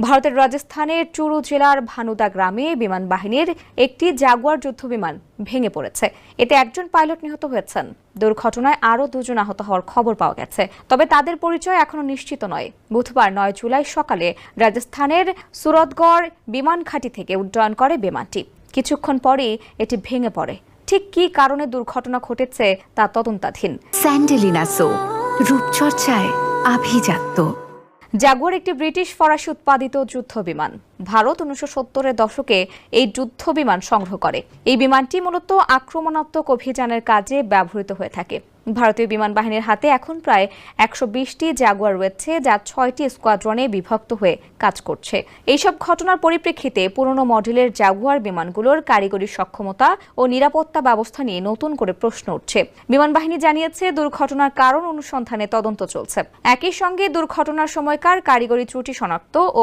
ভারতের রাজস্থানের চুরু জেলার ভানুদা গ্রামে বিমান বাহিনীর একটি জাগুয়ার যুদ্ধ বিমান ভেঙে পড়েছে। এতে একজন পাইলট নিহত হয়েছেন। দুর্ঘটনায় আরও দুজন আহত হওয়ার খবর পাওয়া গেছে। তবে তাদের পরিচয় এখনও নিশ্চিত নয়। বুধবার নয় জুলাই সকালে রাজস্থানের সুরতগড় বিমান ঘাঁটি থেকে উড্ডয়ন করে বিমানটি। কিছুক্ষণ পরেই এটি ভেঙে পড়ে। ঠিক কী কারণে দুর্ঘটনা ঘটেছে তা তদন্তাধীন। স্যান্ডেলিনা সো, রূপচর্চায় আভিজাত্য। জাগুয়ার একটি ব্রিটিশ ফরাসি উৎপাদিত যুদ্ধ বিমান ভারত উনিশশো সত্তরের দশকে এই যুদ্ধ বিমান সংগ্রহ করে। এই বিমানটি মূলত আক্রমণাত্মক অভিযানের কাজে ব্যবহৃত হয়ে থাকে। ভারতীয় বিমান বাহিনীর হাতে এখন প্রায় একশো বিশটি জাগুয়ার রয়েছে, যা ছয়টি স্কোয়াড্রনে বিভক্ত হয়ে কাজ করছে। এইসব ঘটনার পরিপ্রেক্ষিতে পুরনো মডেলের জাগুয়ার বিমানগুলোর কারিগরি সক্ষমতা ও নিরাপত্তা ব্যবস্থা নিয়ে নতুন করে প্রশ্ন উঠছে। বিমান বাহিনী জানিয়েছে, দুর্ঘটনার কারণ অনুসন্ধানে তদন্ত চলছে। একই সঙ্গে দুর্ঘটনার সময়কার কারিগরি ত্রুটি শনাক্ত ও